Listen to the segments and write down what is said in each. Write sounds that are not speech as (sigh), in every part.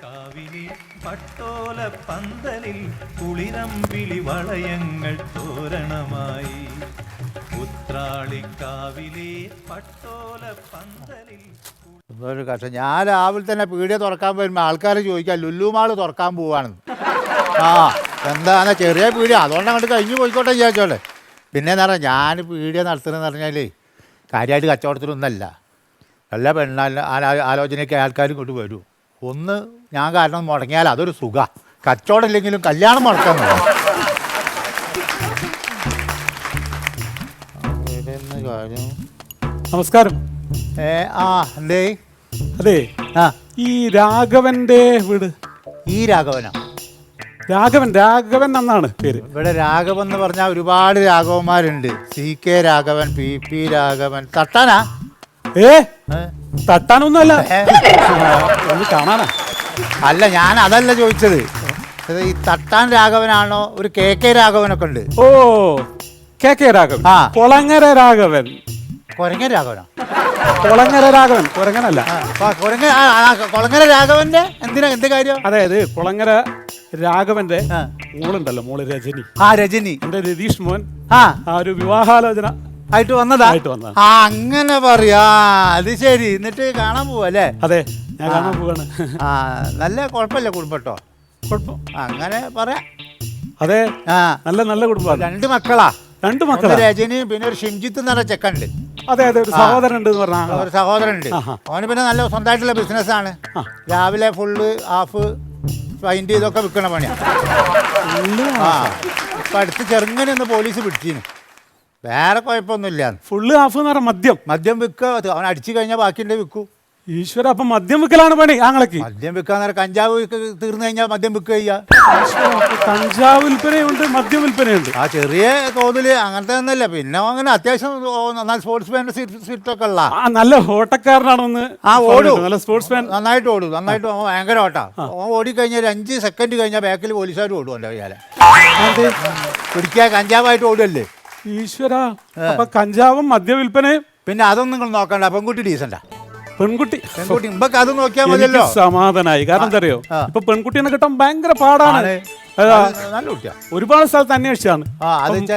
കാവിലെ പട്ടോല പന്തലിൽ കുളിരമ്പിളി വളയങ്ങൾ തോരണമായി. ഉത്രാളിക്കാവിലെ പട്ടോല പന്തലിൽ ഞാൻ രാവിലെ തന്നെ പീടിയ തുറക്കാൻ വരുമ്പോൾ ആൾക്കാർ ചോദിക്കാം ലുല്ലുമാൾ തുറക്കാൻ പോവാണെന്ന് ആ എന്താണ് ചെറിയ പീടിയ. അതുകൊണ്ട് അങ്ങോട്ട് കഴിഞ്ഞ് പോയിക്കോട്ടെ വിചാരിച്ചോളെ പിന്നെ എന്ന് പറഞ്ഞാൽ ഞാൻ പീടിയ നടത്തുന്നതെന്ന് പറഞ്ഞാൽ കാര്യമായിട്ട് കച്ചവടത്തിലൊന്നല്ല. നല്ല പെണ്ണാലും ആലോചനയൊക്കെ ആൾക്കാരും കൊണ്ട് വരും. ഒന്ന് ഞാൻ കാരണം മുടങ്ങിയാൽ അതൊരു സുഖ. കച്ചവടം ഇല്ലെങ്കിലും കല്യാണം മുടക്കാൻ കാര്യം? നമസ്കാരം. ഏ ആ എന്തേ? അതെ ആ. ഈ രാഘവന്റെ വീട്. ഈ രാഘവനാ? രാഘവൻ രാഘവൻ എന്നാണ് പേര്. ഇവിടെ രാഘവൻ എന്ന് പറഞ്ഞാൽ ഒരുപാട് രാഘവന്മാരുണ്ട്. C K Raghavan P P Raghavan. തട്ടാനാ? ഏ? ഏ? തട്ടാനൊന്നുമല്ല. ഒന്ന് കാണാനാ. അല്ല ഞാൻ അതല്ല ചോദിച്ചത്. ഇത് ഈ തട്ടാൻ രാഘവനാണോ? ഒരു കെ കെ രാഘവനൊക്കെ ഉണ്ട്. ഓ കെ കെ രാഘവൻ. ആ. കൊളങ്ങര രാഘവൻ. കൊരങ്ങൻ രാഘവനാ? കൊളങ്ങര രാഘവൻ. കൊരങ്ങനല്ല. ആ, കൊളങ്ങര രാഘവന്റെ? എന്തിനാ എന്ത് കാര്യം? അതായത് കൊളങ്ങര രാഘവന്റെ ആ. മോളുണ്ടല്ലോ മോൾ രജനി. ആ രജനി. എന്റെ രതീഷ് മോൻ. ആ. ആ ഒരു വിവാഹാലോചന. ആയിട്ട് വന്നതാ? ആയിട്ട് വന്നതാ. ആ അങ്ങനെ പറയാ. അത് ശരി. എന്നിട്ട് കാണാൻ പോവല്ലേ അതെ ഞാൻ കാണാൻ പോവാണ്. ആ നല്ല കുഴപ്പമില്ല കുടുംബട്ടോ. കുഴപ്പം. അങ്ങനെ പറയാ. അതെ ആ. നല്ല നല്ല കുടുംബമാണ്. രണ്ട് മക്കളാ. രണ്ട് ഒന്ന് മക്കളാ? രജനിയും പിന്നെ ഒരു ഷിംജിത്ത് എന്ന് പറഞ്ഞ ചെക്കുണ്ട് അതെ അതെ ഒരു സഹോദരൻ ഉണ്ട് എന്ന് പറഞ്ഞാൽ ഒരു സഹോദരനുണ്ട്. ആഹാ. അവന് പിന്നെ നല്ല സ്വന്തമായിട്ടുള്ള ബിസിനസ്സാണ്. ആ. രാവിലെ ഫുള്ള് ഹാഫ് ഫൈൻഡ് ചെയ്തൊക്കെ വിൽക്കണ പണിയാണ് ആ. ഇപ്പം അടുത്ത് ചെറുങ്ങനെ ഒന്ന് പോലീസ് പിടിച്ചിന്. വേറെ കുഴപ്പമൊന്നുമില്ല. ഫുള്ള് ഹാഫ് എന്ന് പറഞ്ഞാൽ മദ്യം. മദ്യം വിൽക്കുക അവൻ അടിച്ചു കഴിഞ്ഞാൽ ബാക്കിയുണ്ട് വിൽക്കൂ ഈശ്വര അപ്പൊ മദ്യം വിൽക്കലാണ് പണി ആങ്ങളക്ക് മദ്യം വിൽക്കാൻ നേരം കഞ്ചാവ് തീർന്നു കഴിഞ്ഞാൽ മദ്യം വിൽക്കുക കഞ്ചാവ് വിൽപ്പനയുണ്ട് മദ്യം വിൽപ്പനയുണ്ട്. ആ ചെറിയ തോതിൽ അങ്ങനത്തെ ഒന്നല്ല പിന്നെ അങ്ങനെ അത്യാവശ്യം സ്പോർട്സ് മാന്റെ സീറ്റൊക്കെ ഉള്ള. നല്ല ഓട്ടക്കാരനാണെന്ന് ആ ഓടും. നല്ല സ്പോർട്സ് മാൻ നന്നായിട്ട് ഓടും. നന്നായിട്ട് ഭയങ്കര ഓട്ടാ. ഓ ഓടിക്കഴിഞ്ഞാൽ ഒരു അഞ്ച് സെക്കൻഡ് കഴിഞ്ഞാൽ ബാക്കിൽ പോലീസുകാർ ഓടും എന്റെ പിടിക്കാൻ കഞ്ചാവായിട്ട് ഓടുമല്ലേ ഈശ്വര. അപ്പൊ കഞ്ചാവും മദ്യവില്പനയും പിന്നെ അതൊന്നും നിങ്ങൾ നോക്കണ്ട. പെൺകുട്ടി ഡീസന്റ. പെൺകുട്ടി. പെൺകുട്ടി. ഇമ്പക്ക് അത് നോക്കിയാൽ മതിയല്ലോ. സമാധാനായി. കാരണം എന്തറിയോ. ഇപ്പൊ പെൺകുട്ടീനെ കിട്ടാൻ ഭയങ്കര പാടാണ്. ഒരുപാട് സ്ഥലത്ത് അന്വേഷിച്ചാണ്. അതിന്റെ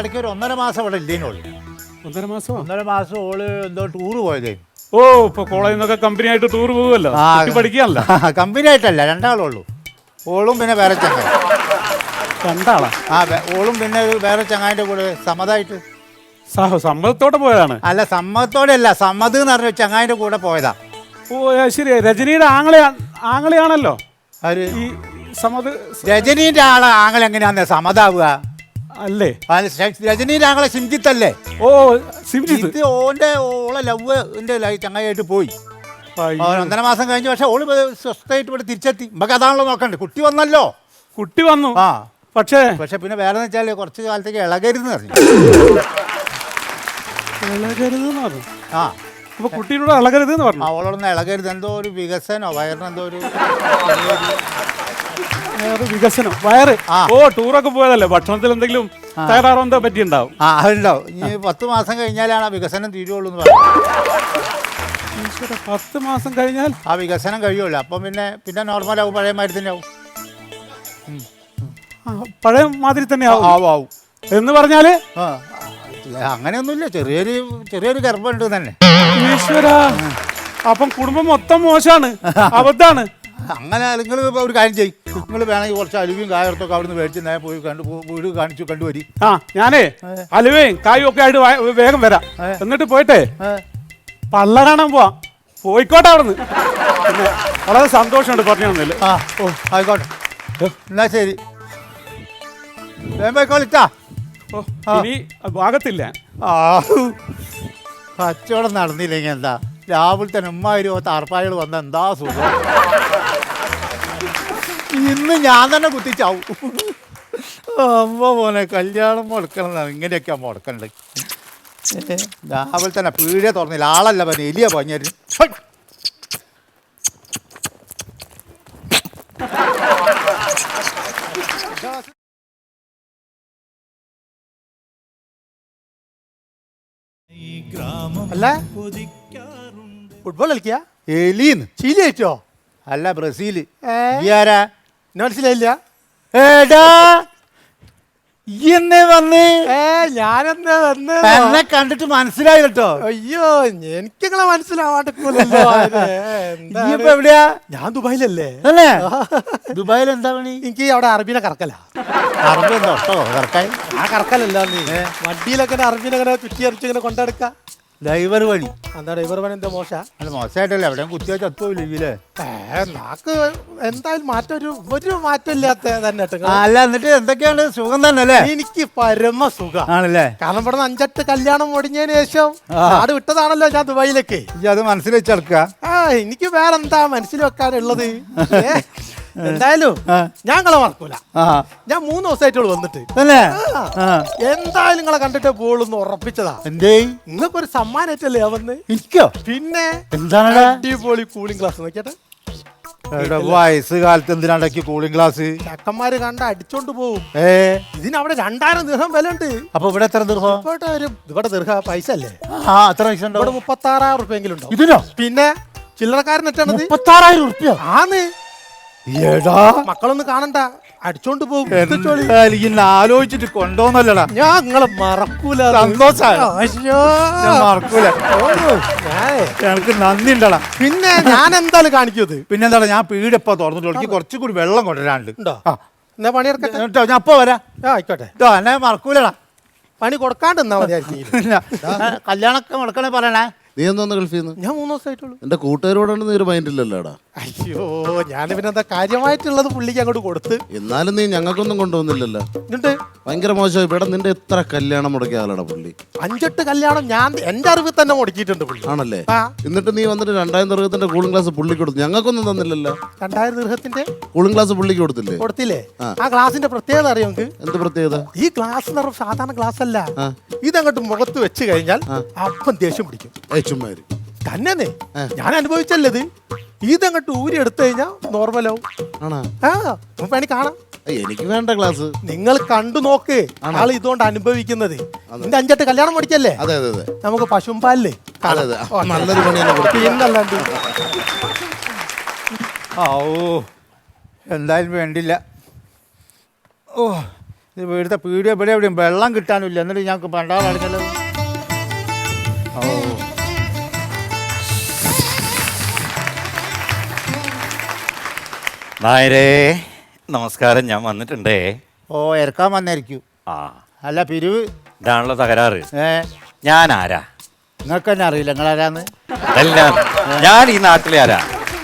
ഇടയ്ക്ക് ഒരു ഒന്നര മാസം അവിടെ ഇല്ലേനുള്ളൂ ഒന്നര മാസം? ഒന്നര മാസം ഓൾ എന്തോ ടൂറ് പോയതേ. ഓ ഇപ്പൊ കോളേജിൽ നിന്നൊക്കെ കമ്പനി ആയിട്ട് ടൂർ പോകുമല്ലോ പഠിക്കാനല്ല. കമ്പനി ആയിട്ടല്ല രണ്ടാളുള്ളൂ. ഓളും പിന്നെ വേറെ രണ്ടാളാ. ആ വേ- ഓളും പിന്നെ ഒരു വേറെ ചങ്ങായിന്റെ കൂടെ സമ്മതമായിട്ട് സഹ സമ്മതത്തോടെ പോയതാണ്. അല്ല സമ്മതത്തോടെ അല്ല സമ്മത് എന്ന് പറഞ്ഞ ചങ്ങായിന്റെ കൂടെ പോയതാ. ഓ ആ, ശരി രജനിയുടെ ആങ്ങളെ ആങ്ങളെയാണല്ലോ. അവർ ഈ സമ്മത രജനീന്റെ ആളെ ആങ്ങൾ എങ്ങനെയാന്ന് സമ്മതാവുക അല്ലേ? ശ- രജനീന്റെ ആങ്ങളെ സിംജിത്തല്ലേ ഓ സിംജിത്ത്. ഇത് ഓന്റെ ഓളെ ലവ് എന്റെ ചങ്ങായിട്ട് പോയി. അയ്യോ. ഒന്നര മാസം കഴിഞ്ഞു പക്ഷെ ഓൾ സ്വസ്ഥമായിട്ട് ഇവിടെ തിരിച്ചെത്തി. നമുക്ക് അതാണല്ലോ നോക്കണ്ടേ? കുട്ടി വന്നല്ലോ. കുട്ടി വന്നു. ആ. പക്ഷേ പക്ഷെ പിന്നെ വേറെ വെച്ചാൽ കുറച്ച് കാലത്തേക്ക് ഇളകരുതെന്ന് പറഞ്ഞു. ഇളകരുത് എന്ന് പറഞ്ഞു. ആ. അപ്പൊ കുട്ടീനോട് ഇളകരുത് എന്ന് പറഞ്ഞു. അവളോടൊന്ന് ഇളകരുത്. എന്തോ ഒരു വികസനോ വയറിന് എന്തോ ഒരു വേറെ വികസനം. വയറ്. ഓ ടൂറൊക്കെ പോയതല്ലേ? ഭക്ഷണത്തിൽ എന്തെങ്കിലും തകരാറോ എന്തോ പറ്റിയുണ്ടാവും ആ അതുണ്ടാവും. ഇനി പത്ത് മാസം കഴിഞ്ഞാലാണ് ആ വികസനം തീരുള്ളൂ എന്ന് പറഞ്ഞു പത്ത് മാസം കഴിഞ്ഞാൽ ആ വികസനം കഴിയുള്ളൂ. അപ്പം പിന്നെ പിന്നെ നോർമലാവും പഴയ തന്നെ ആവും പഴയ മാതിരി തന്നെ ആവും. എന്ന് പറഞ്ഞാൽ? ആ അങ്ങനെയൊന്നുമില്ല ചെറിയൊരു ചെറിയൊരു ഗർഭമുണ്ട് തന്നെ. ഈശ്വര. അപ്പം കുടുംബം മൊത്തം മോശാണ് അബദ്ധാണ് അങ്ങനെ നിങ്ങൾ ഒരു കാര്യം ചെയ്യും. നിങ്ങൾ വേണമെങ്കിൽ കുറച്ച് അലുവിയും കായർത്തൊക്കെ അവിടുന്ന് മേടിച്ച് നേരെ പോയി കണ്ടു പോ- വീട് കാണിച്ചു കണ്ടുവരി. ആ ഞാനേ അലുവയും കായും ഒക്കെ ആയിട്ട് വേ- വേഗം വരാം. എന്നിട്ട് പോയിട്ടേ? പള്ള കാണാൻ പോവാം. പോയിക്കോട്ടെ അവിടുന്ന്. പിന്നെ വളരെ സന്തോഷമുണ്ട് പറഞ്ഞു തന്നില്ല ആ ഓ ആയിക്കോട്ടെ. എന്നാ ശരി. വേഗം പോയിക്കോളിട്ടാ ഓ ഇനി ഭാഗത്തില്ല ആ. കച്ചവടം നടന്നില്ലെങ്കിൽ എന്താ? രാവിലെ തന്നെ ഉമ്മായിരോ തറപ്പായകൾ വന്ന എന്താ സുഖം? ഇന്ന് ഞാൻ തന്നെ കുത്തിച്ചാവും. അമ്മ മോനെ കല്യാണം മുടക്കണം ഇങ്ങനെയൊക്കെ മുടക്കണ്ട് രാവിലെ തന്നെ പീടിയ തുറന്നില്ല. ആളല്ല പറഞ്ഞു എലിയ പഞ്ഞായിരുന്നു അല്ല? ഫുട്ബോൾ കളിക്കുക എലീന്ന്. ചീലി ആയിട്ടോ? അല്ല ബ്രസീൽ ഏ? ഈ ആരാ? എന്നെ മനസ്സിലായില്ല. ഏടാ എന്നേ വന്ന്? ഏ ഞാനെന്താ വന്ന്? എന്നെ കണ്ടിട്ട് മനസ്സിലായി കേട്ടോ അയ്യോ എനിക്ക് നിങ്ങളെ മനസ്സിലാവാട്ടെ (laughs) ഇപ്പൊ എവിടെയാ? ഞാൻ ദുബായിലല്ലേ? അല്ലേ? (laughs) ദുബായിൽ എന്താ പണി? എനിക്ക് അവിടെ അറബീനെ കറക്കല. അറബി എന്താ കറക്കായി. ആ കറക്കലല്ല നീ. വണ്ടിയിലൊക്കെ അറബീനെ ഇങ്ങനെ ചുറ്റി അരച്ച് കൊണ്ടെടുക്ക. ഡ്രൈവർ പണി. എന്താ ഇവർ പണി? എന്താ മോശ? അല്ല മോശമായിട്ടല്ലേ എവിടെയും കുത്തിയാ ചത്തുപോയില്ലേ ഇതിലെ നാക്ക് എന്തായാലും മാറ്റം ഒരു ഒരു മാറ്റം ഇല്ലാത്ത തന്നെ അല്ല എന്നിട്ട് എന്തൊക്കെയാണ് സുഖം തന്നെ അല്ലേ എനിക്ക് പരമ സുഖം. ആണല്ലേ? കാരണം ഇവിടെ അഞ്ചെട്ട് കല്യാണം മുടിഞ്ഞതിന് ശേഷം നാട് വിട്ടതാണല്ലോ ഞാൻ ദുബായിലേക്ക്. അത് മനസ്സിൽ വെച്ചെടുക്ക. ആ എനിക്ക് വേറെന്താ മനസ്സിൽ വെക്കാനുള്ളത്? എന്തായാലും ഞങ്ങളെ മറക്കൂല. ഞാൻ മൂന്ന് ദിവസമായിട്ടുള്ള വന്നിട്ട്. അല്ലേ എന്തായാലും നിങ്ങളെ കണ്ടിട്ട് പോളൊന്ന് ഉറപ്പിച്ചതാ. എന്തേ? നിങ്ങൾക്ക് ഒരു സമ്മാനമായിട്ടല്ലേ വന്ന്? ഇരിക്കോ പിന്നെ എന്താണ് അടിപൊളി കൂളിംഗ് ക്ലാസ് നോക്കിയട്ടെ. വയസ്സ് കാലത്ത് എന്തിനാണ്ടാക്കി കൂളിംഗ് ക്ലാസ് ചക്കന്മാര് കണ്ട അടിച്ചോണ്ട് പോവും. ഏ? ഇതിനവിടെ രണ്ടായിരം ദീർഘം വില ഉണ്ട് അപ്പൊ ഇവിടെ എത്ര ദീർഘം? ഇവിടെ ദീർഘ പൈസ അല്ലേ? ആ അത്ര പൈസ ഇവിടെ മുപ്പത്തി ആറായിരം റുപ്യെങ്കിലും ഉണ്ടോ? ഇതിനോ? പിന്നെ ചില്ലറക്കാരനെറ്റാണ് മുപ്പത്തി ആറായിരം ഉറുപ്പ്യ? ആന്ന്. എടാ. മക്കളൊന്ന് കാണണ്ട. അടിച്ചോണ്ട് പോകും. ഇന്ന് ആലോചിച്ചിട്ട് കൊണ്ടോന്നല്ലടാ. ഞാൻ നിങ്ങളെ മറക്കൂല. മറക്കൂല. എനിക്ക് നന്ദി ഉണ്ടടാ പിന്നെ ഞാൻ എന്തായാലും കാണിക്കുന്നത് പിന്നെന്താടാ ഞാൻ പീടിയപ്പോ തുറന്നിട്ട് എനിക്ക് കുറച്ചുകൂടി വെള്ളം കൊണ്ടുവരാണ്ട്. എന്നാ പണിയെടുക്കട്ടെ ഇറക്കട്ടെ ഞാൻ അപ്പൊ വരാ. ആയിക്കോട്ടെ. കേട്ടോ എന്നെ മറക്കൂലടാ. പണി കൊടുക്കാണ്ട് എന്നാ മതി കല്യാണമൊക്കെ മുടക്കണേ പറയണേ. നീ എന്തോന്ന് ഗൾഫിൽ നിന്ന്? ഞാൻ മൂന്ന് ദിവസമായിട്ടുള്ളൂ. എന്റെ കൂട്ടുകാരോടാണ് നീ ഒരു മൈൻഡ് ഇല്ലല്ലോടാ അയ്യോ ഞാൻ പിന്നെ എന്താ കാര്യമായിട്ടുള്ളത് പുള്ളിക്ക് അങ്ങോട്ട് കൊടുത്ത്. എന്നാലും നീ ഞങ്ങൾക്കൊന്നും കൊണ്ടുവന്നില്ലല്ലോ. എന്നിട്ട് ഭയങ്കര മോശം ഇവിടെ നിന്റെ എത്ര കല്യാണം മുടക്കിയ ആളാണ് പുള്ളി? അഞ്ചെട്ട് കല്യാണം ഞാൻ എന്റെ അറിവിൽ തന്നെ മുടക്കിയിട്ടുണ്ട് പുള്ളി. ആണല്ലേ? ആ. എന്നിട്ട് നീ വന്നിട്ട് രണ്ടായിരം ദീർഘത്തിന്റെ കൂളിംഗ് ഗ്ലാസ് പുള്ളിക്ക് കൊടുത്തു. ഞങ്ങൾക്കൊന്നും തന്നില്ലല്ലോ. രണ്ടായിരം ദീർഘത്തിന്റെ കൂളിംഗ് ഗ്ലാസ് പുള്ളിക്ക് കൊടുത്തില്ലേ? കൊടുത്തില്ലേ? ആ. ഗ്ലാസിന്റെ പ്രത്യേകത അറിയോ എന്ത് പ്രത്യേകത? ഈ ഗ്ലാസ് എന്ന് പറഞ്ഞ സാധാരണ ഗ്ലാസ് അല്ല. ഇതങ്ങോട്ട് മുഖത്ത് വെച്ച് കഴിഞ്ഞാൽ അപ്പം ദേഷ്യം പിടിക്കും. ചുമ്മാര് തന്നെ ഞാൻ അനുഭവിച്ചല്ലത്. ഇതങ്ങോട്ട് ഊരി എടുത്തു കഴിഞ്ഞാൽ നോർമലാവും. ആണാ? ആ കാണാം. എനിക്ക് വേണ്ട ക്ലാസ്. നിങ്ങൾ കണ്ടു നോക്ക്. ആൾ ഇതുകൊണ്ട് അനുഭവിക്കുന്നത്. എന്റെ അഞ്ചെട്ട് കല്യാണം പഠിക്കല്ലേ അതെ അതെ അതെ. നമുക്ക് പശുമ്പാലില്ലേ നല്ലൊരു പണി പിന്നല്ലാണ്ട്. ആ ഓ. എന്തായാലും വേണ്ടില്ല. ഓ ഇത് വീടുത്തെ പീടിയ ഇവിടെ എവിടെയും വെള്ളം കിട്ടാനില്ല. എന്നിട്ട് ഞങ്ങൾക്ക് പണ്ടാളടിക്കല്ലോ നായരേ നമസ്കാരം. ഞാൻ വന്നിട്ടുണ്ടേ. ഓ ഇറക്കാൻ വന്നായിരിക്കും. ആ. അല്ല പിരിവ്? ഇതാണല്ലോ തകരാറ്. ഏ? ഞാൻ ആരാ നിങ്ങൾക്ക് തന്നെ അറിയില്ല. നിങ്ങളാരാന്ന്? അതല്ല. ഞാൻ ഈ നാട്ടിലെ ആരാ?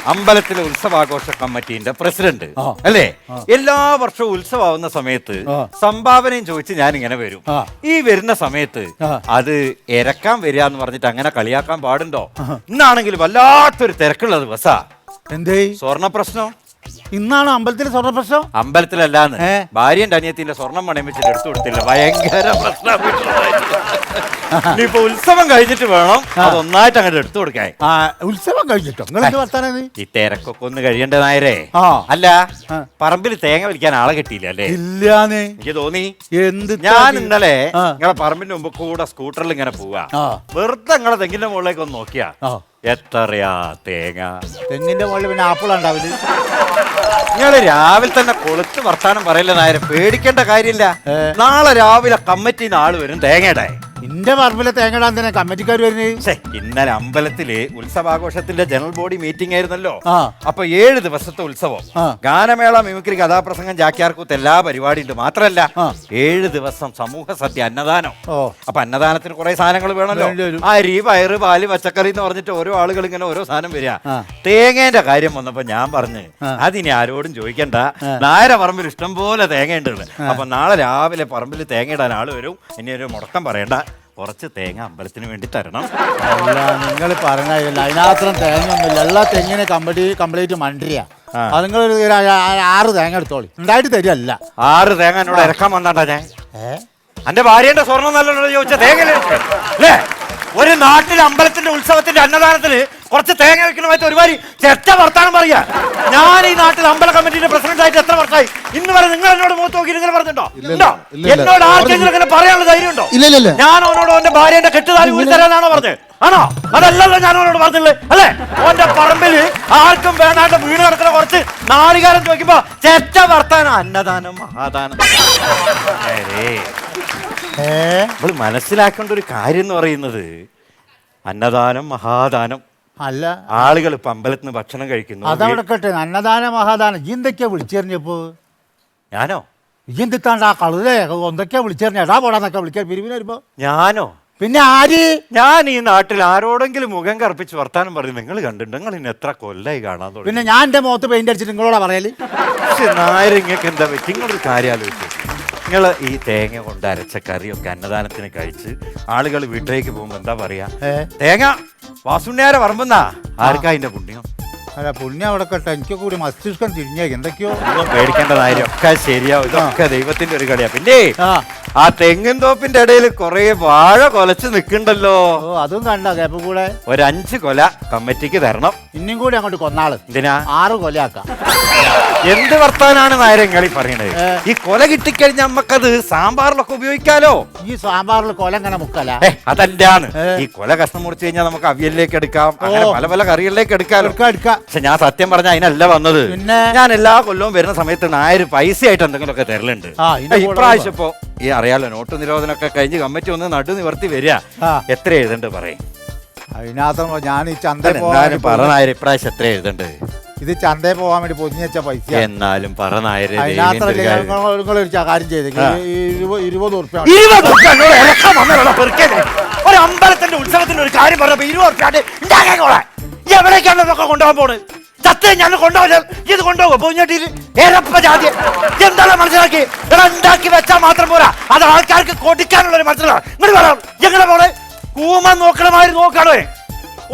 അമ്പലത്തിലെ ഉത്സവാഘോഷ കമ്മിറ്റീന്റെ പ്രസിഡന്റ്. അല്ലേ? എല്ലാ വർഷവും ഉത്സവമാവുന്ന സമയത്ത്. സംഭാവനയും ചോദിച്ച് ഞാൻ ഇങ്ങനെ വരും ഈ വരുന്ന സമയത്ത് അത് ഇരക്കാൻ വരിക എന്ന് പറഞ്ഞിട്ട് അങ്ങനെ കളിയാക്കാൻ പാടുണ്ടോ? ഇന്നാണെങ്കിൽ വല്ലാത്തൊരു തിരക്കുള്ള ദിവസാ. എന്തേ? സ്വർണ പ്രശ്നം. ഇന്നാണ് അമ്പലത്തിൽ സ്വർണ പ്രശ്നം? അമ്പലത്തിലല്ലാന്ന്. ഏ? ഭാര്യന്റെ അനിയത്തിന്റെ സ്വർണം പണയം വെച്ചിട്ട് എടുത്തു കൊടുത്തില്ല ഭയങ്കര പ്രശ്നം ഇപ്പൊ ഉത്സവം കഴിഞ്ഞിട്ട് വേണം. അത് ഒന്നായിട്ട് അങ്ങോട്ട് എടുത്തു കൊടുക്കാൻ. ആ ഉത്സവം കഴിഞ്ഞിട്ടോ? വർത്താനം ഈ തിരക്കൊക്കെ ഒന്ന് കഴിയേണ്ട നായരേ? ആ. അല്ല ആ. പറമ്പിൽ തേങ്ങ വിളിക്കാൻ ആളെ കിട്ടിയില്ല അല്ലേ? ഇല്ലാന്ന്. എനിക്ക് തോന്നി. എന്ത് ഞാൻ? ഇന്നലെ ആ. നിങ്ങളെ പറമ്പിന്റെ മുമ്പ് കൂടെ സ്കൂട്ടറിൽ ഇങ്ങനെ പോവാ. ആ. വെറുതെ നിങ്ങളെ തെങ്ങിന്റെ മുകളിലേക്ക് ഒന്ന് നോക്കിയാ. ആ. എത്രയാ തേങ്ങ? തെങ്ങിന്റെ മുകളിൽ പിന്നെ ആപ്പിൾ ഉണ്ടാവില്ല നിങ്ങൾ രാവിലെ തന്നെ കൊളുത്ത് വർത്താനം പറയില്ല നായരെ പേടിക്കേണ്ട കാര്യമില്ല. നാളെ രാവിലെ കമ്മിറ്റിന്ന് ആൾ വരും തേങ്ങയുടെ. ഇന്റെ പറമ്പിലെ തേങ്ങടാൻ തന്നെ കമ്മിറ്റിക്കാർ വരുന്നത് ഛെ, ഇന്നലെ അമ്പലത്തിൽ ഉത്സവാഘോഷത്തിന്റെ ജനറൽ ബോഡി മീറ്റിംഗ് ആയിരുന്നല്ലോ ആ. അപ്പൊ ഏഴ് ദിവസത്തെ ഉത്സവം ആ. ഗാനമേള മിമിക്രി കഥാപ്രസംഗം ജാക്കിയാർക്കൂത്ത് എല്ലാ പരിപാടി ഉണ്ട് മാത്രല്ല ആ. ഏഴ് ദിവസം സമൂഹ സദ്യ അന്നദാനം ഓ. അപ്പൊ അന്നദാനത്തിന് കുറെ സാധനങ്ങൾ വേണമല്ലോ വേണ്ടി വരും. അരി പയറ് പാൽ പച്ചക്കറി എന്ന് പറഞ്ഞിട്ട് ഓരോ ആളുകൾ ഇങ്ങനെ ഓരോ സാധനം വരിക ആ. തേങ്ങേന്റെ കാര്യം വന്നപ്പോ ഞാൻ പറഞ്ഞു ആ. അതിനി ആരോടും ചോദിക്കണ്ട നായര പറമ്പിൽ ഇഷ്ടം പോലെ തേങ്ങ ഉണ്ട് അപ്പൊ നാളെ രാവിലെ പറമ്പിൽ തേങ്ങ ഇടാൻ ആൾ വരും ഇനി ഒരു മുടക്കം പറയണ്ട കുറച്ച് തേങ്ങ അമ്പലത്തിന് വേണ്ടി തരണം അല്ല നിങ്ങൾ പറഞ്ഞില്ല അതിനാത്രം തേങ്ങ ഒന്നുമില്ല എല്ലാ തെങ്ങിനെ കമ്പനി കംപ്ലീറ്റ് മണ്ടിയാ. അത് നിങ്ങൾ ആറ് തേങ്ങ എടുത്തോളി. ഉണ്ടായിട്ട് തരികയല്ല. ആറ് തേങ്ങ എന്നോട് ഇറക്കാൻ വന്നാട്ടാ ഞാൻ. എന്റെ ഭാര്യന്റെ സ്വർണം നല്ലോണം ചോദിച്ച തേങ്ങ ഒരു നാട്ടിലെ അമ്പലത്തിന്റെ ഉത്സവത്തിന്റെ അന്നദാനത്തിന് കുറച്ച് തേങ്ങ വെക്കണമായിട്ട് ഒരുമാതിരി ചെറ്റ വർത്താനം പറയാ. ഞാൻ ഈ നാട്ടിൽ അമ്പല കമ്മിറ്റിയുടെ പ്രസിഡന്റ് ആയിട്ട് എത്ര വർഷമായി? ഇന്ന് വരെ നിങ്ങൾ എന്നോട് മൂത്ത് നോക്കി ഇങ്ങനെ പറഞ്ഞിട്ടുണ്ടോ? ഉണ്ടോ? എന്നോട് ആർക്കെങ്കിലും അങ്ങനെ പറയാനുള്ള ധൈര്യം ഉണ്ടോ? ഞാൻ അവനോട് അവന്റെ ഭാര്യന്റെ കെട്ടുതാലി ഊരിത്തരാനാണോ പറഞ്ഞത് ആണോ? അതല്ലല്ലോ ഞാൻ അവനോട് പറഞ്ഞില്ലേ? അല്ലേ? ഓന്റെ പറമ്പിൽ ആർക്കും വേണ്ടാണ്ട് വീണ് കിടക്കുന്ന കുറച്ച് നാളികാരം ചോദിക്കുമ്പോ ചെറ്റ വർത്താനം അന്നദാനം മഹാദാനം. നമ്മൾ മനസ്സിലാക്കേണ്ട ഒരു കാര്യം എന്ന് പറയുന്നത് അന്നദാനം മഹാദാനം അല്ല. ആളുകൾ ഇപ്പൊ അമ്പലത്തിൽ നിന്ന് ഭക്ഷണം കഴിക്കുന്നു. അതവിടെ കേട്ടെ. അന്നദാന മഹാദാനം. ഈ എന്തൊക്കെയാ വിളിച്ചെറിഞ്ഞപ്പോ? ഞാനോ? ഈ എന്തിത്താണ്ട് ആ കളുതേ എന്തൊക്കെയാ വിളിച്ചെറിഞ്ഞ? എടാ പോടാന്നൊക്കെ വിളിക്കാൻ പിരിവിന് വരുമ്പോ. ഞാനോ? പിന്നെ ആര്? ഞാൻ ഈ നാട്ടിൽ ആരോടെങ്കിലും മുഖം കറുപ്പിച്ച് വർത്താനം പറഞ്ഞു നിങ്ങൾ കണ്ടിട്ടുണ്ട്. നിങ്ങൾ ഇന്ന് എത്ര കൊല്ലായി കാണാൻ തുടങ്ങി. പിന്നെ ഞാൻ എന്റെ മുഖത്ത് പെയിന്റ് അടിച്ചിട്ട് നിങ്ങളോടാ പറയൽ? നായരിങ്ങൾക്ക് എന്താ പറ്റി? നിങ്ങളൊരു കാര്യം ആലോചിച്ചു നിങ്ങൾ ഈ തേങ്ങ കൊണ്ട് അരച്ച കറിയൊക്കെ അന്നദാനത്തിന് കഴിച്ച് ആളുകൾ വീട്ടിലേക്ക് പോകുമ്പോ എന്താ പറയാ? തേങ്ങ! വാസുണ്യാരെ പറമ്പെന്നാ? ആർക്കാ അതിന്റെ പുണ്യം? അല്ല പുണ്യം അവിടെ കട്ടെ. എനിക്ക് കൂടി മസ്തിഷ്കം തിരിഞ്ഞേക്ക്. എന്തൊക്കെയോ. പേടിക്കേണ്ട കാര്യം. ഒക്കെ ശരിയാവും. ഇതൊക്കെ ദൈവത്തിന്റെ ഒരു കളിയാ. പിന്നെ ആ തെങ്ങിൻ തോപ്പിന്റെ ഇടയിൽ കുറെ വാഴ കൊലച്ച് നിക്കണ്ടല്ലോ ഓ അതും കണ്ട കേപ്പ കൂടെ? ഒരു അഞ്ച് കൊല കമ്മിറ്റിക്ക് തരണം. ഇനിയും കൂടി അങ്ങോട്ട് കൊന്നാൾ. എന്തിനാ? ആറ് കൊലയാക്കാം. എന്ത് വർത്താനാണ് നായരങ്ങളി പറയണത്. ഈ കൊല കിട്ടിക്കഴിഞ്ഞാൽ നമ്മക്കത് സാമ്പാറിലൊക്കെ ഉപയോഗിക്കാലോ? ഈ സാമ്പാറിൽ കൊല എങ്ങനെ മുക്കല? ഏ അതല്ലാണ് ഈ കൊല കഷ്ണം മുറിച്ച് കഴിഞ്ഞാൽ നമുക്ക് അവിയലിലേക്ക് എടുക്കാം. അങ്ങനെ ഓ. പല പല കറികളിലേക്ക് എടുക്കാലോ. എടുക്ക എടുക്ക. പക്ഷെ ഞാൻ സത്യം പറഞ്ഞ അതിനല്ല വന്നത്. പിന്നെ? ഞാൻ എല്ലാ കൊല്ലവും വരുന്ന സമയത്ത് നായര് പൈസ ആയിട്ട് എന്തെങ്കിലുമൊക്കെ തരലുണ്ട്. ആ, ഇതിന്റെ കൂടെ ഇപ്രാവശ്യം ഇപ്പോ ഈ അറിയാലോ നോട്ട് നിരോധനമൊക്കെ കഴിഞ്ഞ് കമ്മിറ്റി ഒന്ന് നടു നിവർത്തി വരിക. ആ. എത്ര എഴുതണ്ട് പറയും. അതിനകത്ത് ഞാൻ ഈ ചന്ത പോവാൻ എന്നാലും വേണ്ടി പറ ഇപ്രാവശ്യം എത്ര എഴുതണ്ട്? ഇത് ചന്തയിൽ പോകാൻ വേണ്ടി പൊതിഞ്ഞ വെച്ച പൈസ. എന്നാലും പറ നായര് അതിനകത്തല്ലേ ഒരു ഒരു കാര്യം ചെയ്തേക്ക്. ഇരുപത് ഇരുപത് ഉറുപ്പ്യ പെറുക്കനെ? ഒരു അമ്പലത്തിന്റെ ഉത്സവത്തിന്റെ ഒരു കാര്യം പറഞ്ഞപ്പോ ഇരുപത് ഉറുപ്പ്യാണ്ട് എവിടേക്കാണ് ഇതൊക്കെ കൊണ്ടുപോകാൻ പോണ് ചത്ത് ഞാൻ കൊണ്ടുപോകില്ല ഇത് കൊണ്ടുപോകും. പൂഞ്ഞട്ടിയിൽ ഏറപ്പ ജാതി. എന്താണ് മനസ്സിലാക്കി? ഇവിടെ ഉണ്ടാക്കി വെച്ചാൽ മാത്രം പോരാ. അത് ആൾക്കാർക്ക് കൊടുക്കാനുള്ള ഒരു മനസ്സിലാണ് ഇങ്ങോട്ട് പറയാം എങ്ങനെ പോണേ കൂമ നോക്കണമാതിരി നോക്കണേ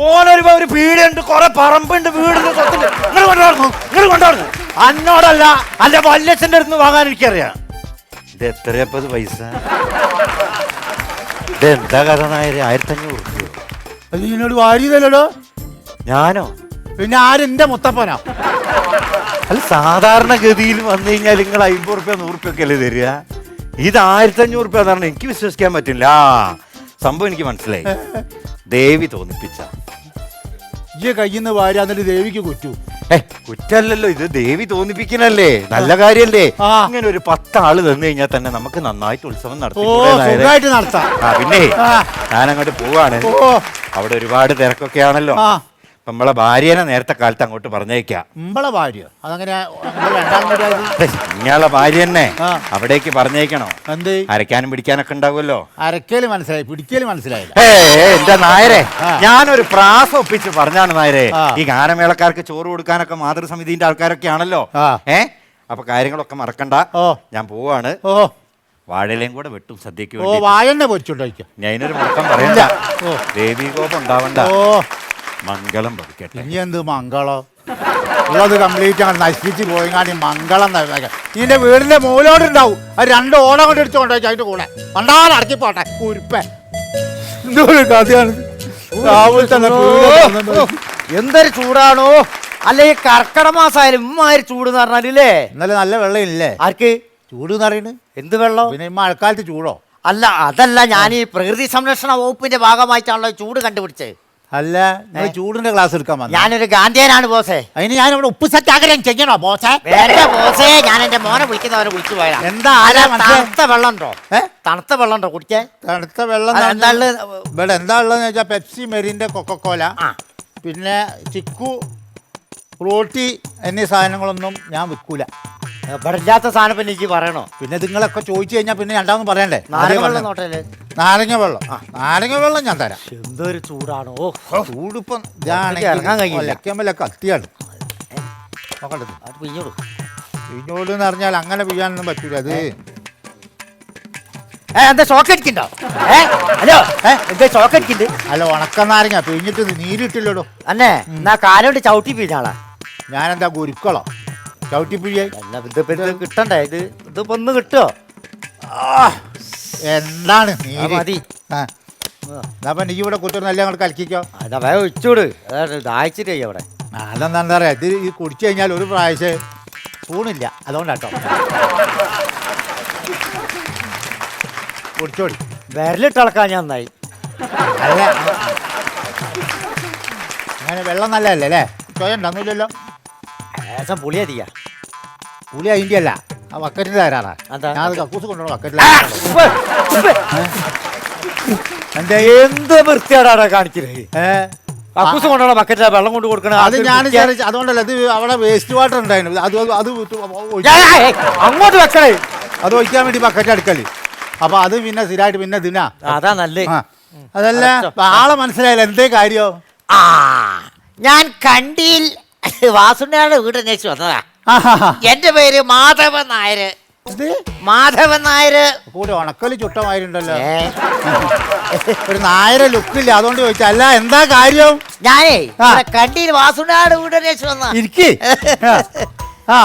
ഓനൊരു ഒരു പീടിയുണ്ട് കുറെ പറമ്പുണ്ട് വീടുണ്ട് സ്വത്തുണ്ട്. നിങ്ങൾ കൊണ്ടുവന്നു. നിങ്ങൾ കൊണ്ടുവന്നു. അന്നോടല്ല അല്ല വല്യച്ഛന്റെ അടുത്ത് വാങ്ങാൻ എനിക്കറിയാം. ഇത് എത്രയപ്പത് പൈസ? ഇത് എന്താ കഥ നായര്? ആയിരത്തി അഞ്ഞൂറ് റുപ്യോ അത് ഇതിനോട് വാരിയതല്ലോ ഞാനോ? പിന്നെ ആരെന്റെ മുത്തപ്പനോ? സാധാരണ ഗതിയിൽ വന്നു കഴിഞ്ഞാൽ നിങ്ങൾ അമ്പത് റുപ്യ നൂറ് റുപ്യ ഒക്കെ അല്ലേ തരിക? ഇത് ആയിരത്തി അഞ്ഞൂറ് റുപ്യ എന്ന് പറഞ്ഞാൽ എനിക്ക് വിശ്വസിക്കാൻ പറ്റില്ല. സംഭവം എനിക്ക് മനസ്സിലായി. ദേവി തോന്നിപ്പിച്ച. ഈ കയ്യിൽ നിന്ന് വാരി എന്നിട്ട് ദേവിക്ക് കുറ്റു. കുറ്റല്ലല്ലോ ഇത് ദേവി തോന്നിപ്പിക്കണല്ലേ? നല്ല കാര്യല്ലേ. ഇങ്ങനെ ഒരു പത്താൾ തന്നു കഴിഞ്ഞാൽ തന്നെ നമുക്ക് നന്നായിട്ട് ഉത്സവം നടത്താം പിന്നെ. ഞാൻ അങ്ങോട്ട് പോവാണ്. അവിടെ ഒരുപാട് തിരക്കൊക്കെയാണല്ലോ. നമ്മളെ ഭാര്യനെ നേരത്തെ കാലത്ത് അങ്ങോട്ട് പറഞ്ഞേക്കാം ഇമ്പളെ ഭാര്യ. അതങ്ങനെ രണ്ടാം ഇയാളെ ഭാര്യ തന്നെ. ആ. അവിടേക്ക് പറഞ്ഞേക്കണോ എന്ത്? അരയ്ക്കാനും പിടിക്കാനൊക്കെ ഉണ്ടാവുമല്ലോ. അരക്കേലും മനസ്സിലായി പിടിക്കൽ മനസ്സിലായില്ല. ഏ എന്റെ നായരെ ആ. ഞാനൊരു പ്രാസം ഒപ്പിച്ച് പറഞ്ഞാണ് നായരെ. ആ. ഈ ഗാനമേളക്കാർക്ക് ചോറ് കൊടുക്കാനൊക്കെ മാതൃസമിതിന്റെ ആൾക്കാരൊക്കെ ആണല്ലോ. ആ. ഏ? അപ്പൊ കാര്യങ്ങളൊക്കെ മറക്കണ്ട. ഓ. ഞാൻ പോവാണ്. ഓ. വാഴയിലയും കൂടെ വെട്ടും സദ്യക്ക് ഓ വേണ്ടി വായന്നെ പൊരിച്ചുണ്ടോയ്ക്ക ഞാൻ ഇതിനൊരു മുടക്കം പറയണ്ട. ഓ. ദേവീകോപം ഉണ്ടാവണ്ട. ഓ. മംഗളം പതിക്കട്ടെ. ഇനി എന്ത് മംഗളം? ഉള്ളത് കംപ്ലീറ്റ് ആണ്. നശിപ്പിച്ച് പോയിങ്ങാണ്ട് ഈ മംഗളം നിന്റെ വീടിന്റെ മൂലോട് ഉണ്ടാവും. അത് രണ്ട് ഓടം കൊണ്ട് എടുത്ത് കൊണ്ടുപോയി അതിന്റെ കൂടെ. കണ്ടാൽ അടക്കി പോട്ടെ. കുരുപ്പ. എന്തൊരു കഥയാണ്. രാവിലെ തന്നെ എന്തൊരു ചൂടാണോ. അല്ല ഈ കർക്കട മാസമായാലും ഇമ്മാതിരി ചൂട് എന്ന് പറഞ്ഞാലേ ഇന്നലെ നല്ല വെള്ളം ഇല്ലേ ആർക്ക്? ചൂട് എന്ന് പറയുന്നത്? എന്ത് വെള്ളം? പിന്നെ ഈ മഴക്കാലത്ത് ചൂടോ? അല്ല അതല്ല ഞാൻ ഈ പ്രകൃതി സംരക്ഷണ വകുപ്പിന്റെ ഭാഗമായിട്ടാണല്ലോ ചൂട് കണ്ടുപിടിച്ചത്. അല്ല നിങ്ങൾ ചൂടിന്റെ ക്ലാസ് എടുക്കാൻ വന്നു ഞാനൊരു ഗാന്ധിയനാണ് ബോസേ. അതിന് ഞാൻ ഇവിടെ ഉപ്പ് സത്യാഗ്രഹം ചെയ്യണോ ബോസേ? വേണ്ട ബോസേ ഞാൻ എന്റെ മോനെ വിളിക്കുന്നവരെ വിളിച്ചു പോയാ എന്താ ആരാ തണുത്ത വെള്ളം ഉണ്ടോ? തണുത്ത വെള്ളം ഉണ്ടോ കുടിക്കാൻ? തണുത്ത വെള്ളം എന്താ? ഇവിടെ എന്താ ഉള്ളതെന്ന് വെച്ചാൽ പെപ്സി മെറിന്റെ കൊക്കക്കോല. പിന്നെ ചിക്കു റോട്ടി എന്നീ സാധനങ്ങളൊന്നും ഞാൻ വിൽക്കൂല. ഇവിടെ ഇല്ലാത്ത സാധനം പിന്നെ എനിക്ക് പറയണോ? പിന്നെ നിങ്ങളൊക്കെ ചോദിച്ചു കഴിഞ്ഞാൽ പിന്നെ രണ്ടാമത് പറയണ്ടേ? നാരങ്ങ വെള്ളം. നോട്ടല്ലേ നാരങ്ങ വെള്ളം. ആ. നാരങ്ങ വെള്ളം ഞാൻ തരാം. എന്തൊരു ചൂടാണോ? ചൂടിപ്പം ഇറങ്ങാൻ കഴിയില്ല. കത്തിയാണ് പിഞ്ഞോളൂ എന്ന് പറഞ്ഞാൽ അങ്ങനെ പിയ്യാനൊന്നും പറ്റൂല അത്. എന്താ ഏ ഹലോ. എന്താ അല്ല ഉണക്ക നാരങ്ങ പിഴിഞ്ഞിട്ട് നീരിട്ടില്ലടോ. അന്നേ എന്നാ കാലോട്ട് ചവിട്ടി പിഴിഞ്ഞാളാ ഞാനെന്താ ഗുരുക്കളോ? ചവിട്ടിപ്പിഴിയായി ഇത് കിട്ടണ്ടേ? ഇത് ഇതിപ്പോ ഒന്ന് കിട്ടോ? എന്താണ് മതി. നീ ഇവിടെ കുത്തിരുന്നല്ലേ അങ്ങോട്ട് കലക്കിക്കോ. അതാ വേഗം ഒഴിച്ചൂട്. ദാഹിച്ചിട്ടേ അവിടെ അതെന്താ എന്താ പറയാ ഇത് ഈ കുടിച്ചു കഴിഞ്ഞാൽ ഒരു പ്രാവശ്യം തൂണില്ല അതുകൊണ്ടാട്ടോ. കുടിച്ചോടി. വിരലിട്ടളക്കാൻ ഞാൻ നന്നായി. അല്ല. അങ്ങനെ വെള്ളം നല്ലതല്ലേ? അല്ലേ? ചോയ ഉണ്ടെന്നില്ലല്ലോ ഏസം പുളി പുളി അതിന്റെ അല്ല ആ വക്കറ്റിന്റെ തരാറാ അതാ. ഞാൻ അത് കക്കൂസ് കൊണ്ടുപോകണം വക്കറ്റിലെ എന്താ എന്ത് വൃത്തിയാടാ കാണിക്കുന്നത് കക്കൂസ് കൊണ്ടുള്ള വക്കറ്റില വെള്ളം കൊണ്ട് കൊടുക്കണ അത് ഞാൻ വിചാരിച്ചു അതുകൊണ്ടല്ല ഇത് അവിടെ വേസ്റ്റ് വാട്ടർ ഉണ്ടായിരുന്നു. അത് അത് അത് ഒഴി- അങ്ങോട്ട് വെക്കണേ. അത് ഒഴിക്കാൻ വേണ്ടി ബക്കറ്റ് അടുക്കൽ. അപ്പൊ അത് പിന്നെ സ്ഥിരമായിട്ട് പിന്നെ ദിനാ അതാ നല്ലേ. ആ അതല്ല ആളെ മനസ്സിലായില്ല. എന്തേ കാര്യോ? ആ ഞാൻ കണ്ടിയിൽ വാസുണ്ണയുടെ വീട് അന്വേഷിച്ച് വന്നതാ. എന്റെ പേര് മാധവൻ നായര് മാധവൻ നായര് കൂടെ ഉണക്കൽ ചുട്ടമായിരുണ്ടല്ലോ ഒരു നായര ലുക്കില്ല. അതുകൊണ്ട് ചോദിച്ചാ അല്ല എന്താ കാര്യം? ഞാനേ കണ്ടിയിൽ വാസുണ്ടാട് കൂടെ വന്ന. ഇരിക്കി. ആ.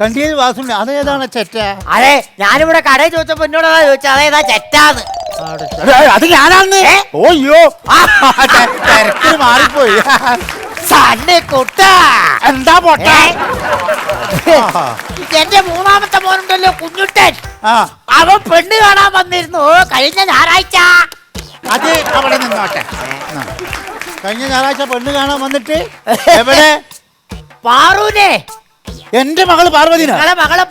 കണ്ടിയിൽ വാസുണ്ട് അതേതാണ് ചെറ്റ? അതെ ഞാനിവിടെ കടയിൽ ചോദിച്ചപ്പോ എന്നോടാ ചോദിച്ച ചോദിച്ചത് അതേതാ ചെറ്റാന്ന്. അത് ഞാനാന്ന്? ഓയ്യോ മാറിപ്പോയി. സണ്ണി കൊട്ട. എന്താ പൊട്ട? എന്റെ മൂന്നാമത്തെ മോനുണ്ടല്ലോ കുഞ്ഞുട്ടൻ. അവൻ പെണ്ണ് കാണാൻ വന്നിരുന്നു. കഴിഞ്ഞ ഞായറാഴ്ച. അത് അവിടെ നിന്നോട്ടെ. കഴിഞ്ഞ ഞായറാഴ്ച പെണ്ണ് കാണാൻ വന്നിട്ട്? എവിടെ? പാറൂനെ. എന്റെ മകൾ പാർവതിന? നിങ്ങളെ മകളെ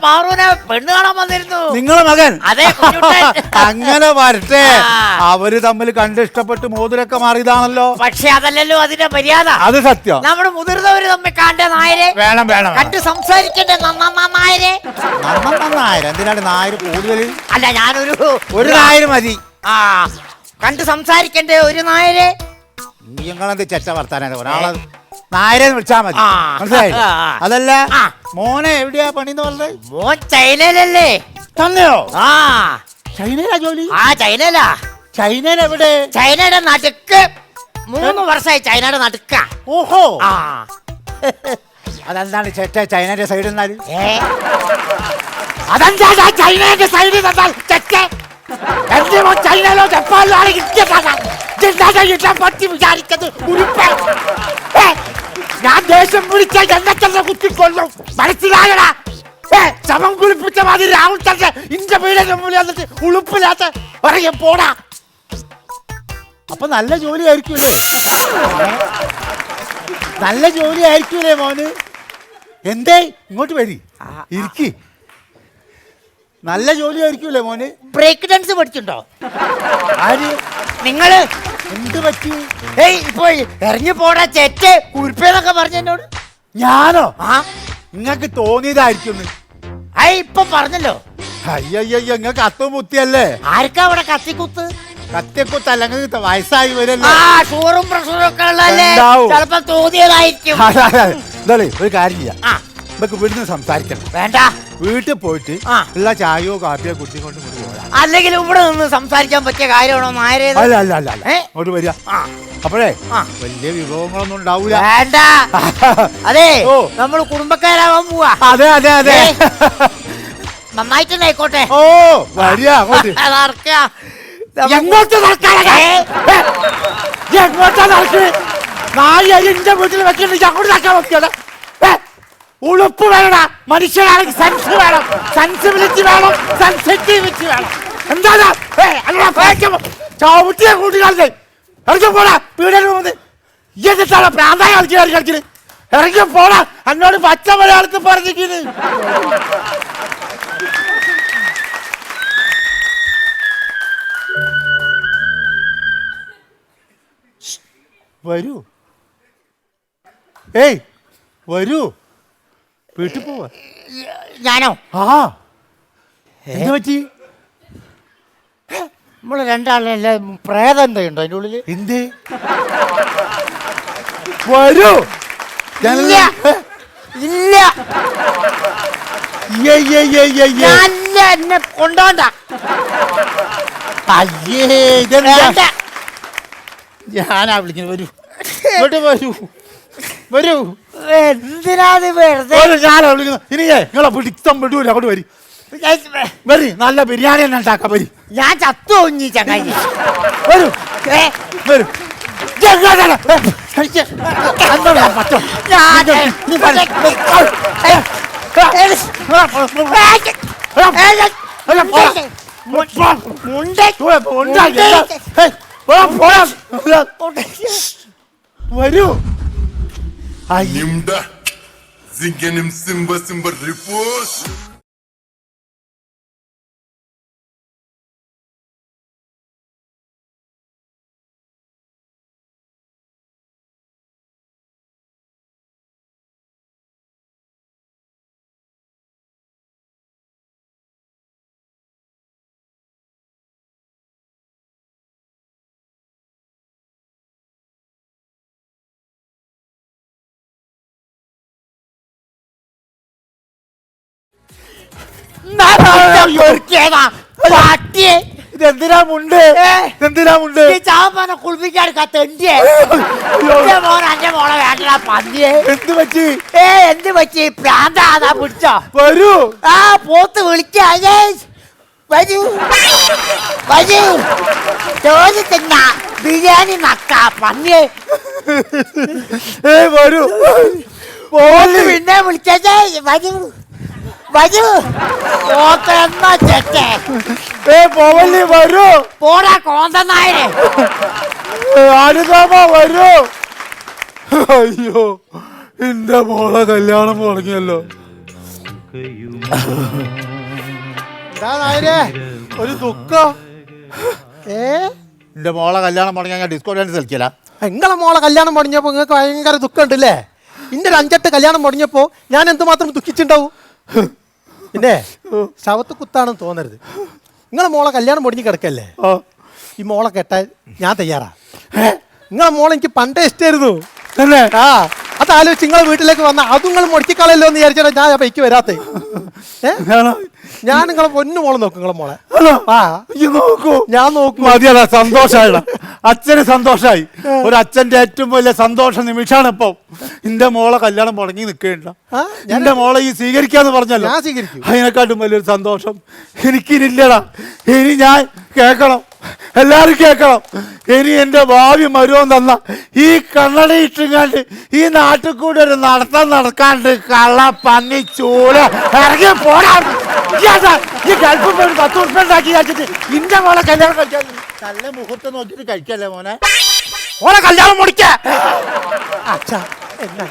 പെണ്ണ് കാണാൻ വന്നിരുന്നു. നിങ്ങളെ മകൻ? അതെ, കുഞ്ഞുട്ടൻ. (laughs) അങ്ങനെ വരട്ടെ. ആ. അവർ തമ്മിൽ കണ്ടിഷ്ടപ്പെട്ട് മോതിരൊക്കെ മാറിയതാണല്ലോ. പക്ഷെ അതല്ലല്ലോ അതിന്റെ മര്യാദ. അത് സത്യം. നമ്മുടെ മുതിർന്നവര് തമ്മിൽ കണ്ട നായരെ. വേണം വേണം കണ്ട് സംസാരിക്കണ്ടേ നന്നാ നായരെ? നായർ എന്തിനാണ് നായര് കൂടുതൽ അല്ല ഞാനൊരു ഒരു നായര് മതി. ആ കണ്ട് സംസാരിക്കണ്ടേ ഒരു നായരെ? നിങ്ങളെന്ത് ചെറ്റ വർത്താനാണ്. ഒരാളെ നായരെ വിളിച്ചാ മതി. മനസ്സിലായി അതല്ല മോനെ എവിടെയാ പണി എന്ന് പറഞ്ഞത്? മോൻ ചൈനയിലല്ലേ. തന്നെയോ? ആ. ചൈനയിലാ ജോലി? ആ ചൈനയിലാ. ചൈനയിൽ എവിടെ? ചൈനയുടെ നടുക്ക്. മൂന്ന് വർഷമായി ചൈനയുടെ നടുക്ക. ഓഹോ. ആ. അതെന്താണ് ചേട്ടാ ചൈനയുടെ സൈഡ് നിന്നാൽ? അതെന്താ ചൈനയുടെ സൈഡ് എന്നാൽ എന്റെ മോൻ ചൈനയിലോ ജപ്പാനിലോ ആണെങ്കിൽ പറ്റി വിചാരിച്ചത് ഉരുപ്പ ഞാൻ ദേഷ്യം പിടിച്ച എന്നെ തന്നെ കുത്തിക്കൊള്ളും മനസ്സിലായടാ. ഏ, ശവം കുളിപ്പിച്ച മതി രാഹുൽ തന്നെ ഇന്റെ വീടിന്റെ മുമ്പിൽ വന്നിട്ട് ഉളുപ്പില്ലാത്ത പറയും പോടാ. അപ്പൊ നല്ല ജോലി ആയിരിക്കൂലേ? നല്ല ജോലി ആയിരിക്കൂലേ മോന്? എന്തേ? ഇങ്ങോട്ട് വരി. ഇരിക്കി. നല്ല ജോലി ആയിരിക്കൂലേ മോന്? ബ്രേക്ക് ഡാൻസ് പഠിച്ചിട്ടുണ്ടോ? ആര്? നിങ്ങൾ? എന്ത് പറ്റി? ഏയ് ഇപ്പൊ ഇറങ്ങി പോടാ ചെറ്റ് കുരുപ്പേന്നൊക്കെ പറഞ്ഞു എന്നോട്. ഞാനോ? ആ. നിങ്ങക്ക് തോന്നിയതായിരിക്കും ഐ ഇപ്പൊ പറഞ്ഞല്ലോ. അയ്യയ്യോ നിങ്ങക്ക് അത്ത മുത്തിയല്ലേ ആർക്കാ അവിടെ കത്തിക്കുത്ത്? കത്തിക്കുത്തല്ല അല്ലെങ്കിൽ വയസ്സായി ആ ഷുഗറും പ്രഷറും ഒക്കെ ഉള്ളതല്ലേ? ഉണ്ടാവും. ചിലപ്പോ തോന്നിയതായിരിക്കും. ഒരു കാര്യം ചെയ്യാം. ആ. നമുക്ക് ഇവിടുന്ന് സംസാരിക്കണം. വേണ്ട. വീട്ടിൽ പോയിട്ട് ആ. ഉള്ള ചായയോ കാപ്പിയോ കുടിച്ചുകൊണ്ട് കൊണ്ട് അല്ലെങ്കിൽ ഇവിടെ നിന്ന് സംസാരിക്കാൻ പറ്റിയ കാര്യമാണോ നായരേത് അല്ല അല്ല അല്ല അല്ല. ഏ? അങ്ങോട്ട് വരിക. ആ. അപ്പോഴേ ആ. വലിയ വിഭവങ്ങളൊന്നും ഉണ്ടാവൂല. വേണ്ട. (laughs) അതെ ഓ. നമ്മൾ കുടുംബക്കാരാവാൻ പോവാ. അതെ അതെ അതെ. ഏ. (laughs) നന്നായിട്ട് ആയിക്കോട്ടെ. ഓ വരിക അങ്ങോട്ട്. (laughs) നടക്ക എങ്ങോട്ട് നടക്കാനാ? എങ്ങോട്ടാ നടക്കുന്നത് നാല് അരി എന്റെ വീട്ടിൽ വെച്ചിട്ട് അങ്ങോട്ട് നടക്കാൻ വെക്കണേ ഉളുപ്പ് വേണടാ. മനുഷ്യനാണെങ്കിൽ സെൻസ് വേണം. സെൻസിബിലിറ്റി വേണം. സെൻസിറ്റിവിറ്റി വേണം. എന്താ ചവിട്ടിയ കൂട്ടിക്കാലത്തെ ഇറങ്ങി പോടാ? വീടിന് പോകുന്നത് എന്നിട്ടാണ് പ്രാന്തായ കളിക്കുന്നത് ഇറങ്ങി പോടാ? എന്നോട് പച്ച മലയാളത്തിൽ പറഞ്ഞിരിക്കുന്നത് വരൂ. ഏയ് വരൂ. വീട്ടിൽ പോവാ. ഞാനോ? ആ. എന്താ പറ്റി? നമ്മൾ രണ്ടാളല്ലേ പ്രേതം എന്തുണ്ടോ അതിന്റെ ഉള്ളിൽ? എന്ത്? വരൂ. ഇല്ല. എന്നെ കൊണ്ടോണ്ട. അയ്യേ ഇതെന്താ? വേണ്ട. ഞാനാ വിളിക്കുന്നത്. വരൂ. ഇങ്ങോട്ട് വരൂ. വരൂ. എന്തിനാത് വെറുതെ? ഒരു ചാല വിളിക്കുന്നു ഇനിയേ നിങ്ങളെ പിടിത്തം വിടൂല അങ്ങോട്ട് വരി. വരി നല്ല ബിരിയാണി തന്നെ ഉണ്ടാക്കാം വരി. ഞാൻ ചത്തു ഒഞ്ഞി ചങ്ങായി. വരൂ. ഏ, വരും? ഏ, അന്നോട് ഞാൻ ഏ. ഏ, ഏ, വരൂ. Nimda, zingenim simba simba ripos. ഇതെന്തിനാ മുണ്ട് ഇതെന്തിനാ മുണ്ട് ഈ ചാപ്പാനെ കുളിപ്പിക്കാൻ തെണ്ടിയെ എന്റെ മോൻ എന്റെ മോളെ വേണ്ട പന്നിയെ. എന്ത് പറ്റി? ഏ എന്ത് പറ്റി? പ്രാന്താതാ പിടിച്ചോ. വരൂ. ആ പോത്ത് വിളിക്കാ വരൂ. വരൂ. ചോദി തിന്ന ബിരിയാണി നക്ക പന്നിയെ. വരൂ. പോത്ത് പിന്നെ വിളിച്ചേ വരൂ. വരൂ. പോത്ത് എന്നാ ചെറ്റേ? ഏ പോവല്ലി വരൂ. പോടാ കോന്തനായരെ. അനുതാമ വരൂ. അയ്യോ എന്റെ മോളെ കല്യാണം മുടങ്ങിയല്ലോ ഒരു ദുഃഖം. ഏ? എന്റെ മോളെ കല്യാണം മുടങ്ങിയ ഞാൻ ഡിസ്കോ ഡാൻസ് കളിക്കല. നിങ്ങളെ മോളെ കല്യാണം മുടങ്ങിയപ്പോ നിങ്ങൾക്ക് ഭയങ്കര ദുഃഖം ഉണ്ടല്ലേ? ഇന്റെ ഒരു അഞ്ചെട്ട് കല്യാണം മുടങ്ങിയപ്പോ ഞാൻ എന്തുമാത്രം ദുഃഖിച്ചിണ്ടാവും? പിന്നെ ശവത്ത് കുത്താണെന്ന് തോന്നരുത്. നിങ്ങളെ മോളെ കല്യാണം പൊടിഞ്ഞ് കിടക്കല്ലേ? ഈ മോളെ കെട്ടാൻ ഞാൻ തയ്യാറാ. നിങ്ങളെ മോളെ എനിക്ക് പണ്ടേ ഇഷ്ടമായിരുന്നു ആ. അത് ആലോചിച്ച് നിങ്ങളെ വീട്ടിലേക്ക് വന്ന അതും നിങ്ങൾ മുടക്കിക്കളയല്ലോ എന്ന് വിചാരിച്ചാൽ ഞാൻ ബൈക്ക് വരാത്തേ. ഞാൻ നിങ്ങളെ പൊന്നു മോളെ നോക്കും നിങ്ങളെ മോളെ. ആ. നോക്കൂ. ഞാൻ നോക്കും. മതിയല്ല സന്തോഷായിടാ. (laughs) അച്ഛന് സന്തോഷായി. ഒരു അച്ഛന്റെ ഏറ്റവും വലിയ സന്തോഷ നിമിഷമാണ് ഇപ്പൊ. എന്റെ മോളെ കല്യാണം മുടങ്ങി നിൽക്കേണ്ട. എന്റെ മോളെ ഈ സ്വീകരിക്കാന്ന് പറഞ്ഞല്ലോ. ഞാൻ സ്വീകരിക്കും. അതിനെക്കാട്ടും വലിയൊരു സന്തോഷം എനിക്കിനില്ലടാ. ഇനി ഞാൻ കേൾക്കണം എല്ലാരും കേൾക്കണം ഇനി എന്റെ ഭാവി മരുവൻ തന്ന ഈ കണ്ണട ഇട്ടുങ്ങാണ്ട് ഈ നാട്ടിൽ കൂടെ ഒരു നടത്തം നടക്കാണ്ട് കള്ള പന്നി ചൂല. ഇറങ്ങി പോടാ. ഈ ഗൾഫിൽ പോയി പത്ത് ഉറുപ്പ ഉണ്ടാക്കി കഴിച്ചിട്ട് ഇന്റെ മോളെ കല്യാണം കഴിക്കാൻ നല്ല മുഹൂർത്തം നോക്കിയിട്ട് കഴിക്കല്ലേ മോനെ? ഓളെ കല്യാണം മുടിക്ക. അച്ഛാ എന്നാ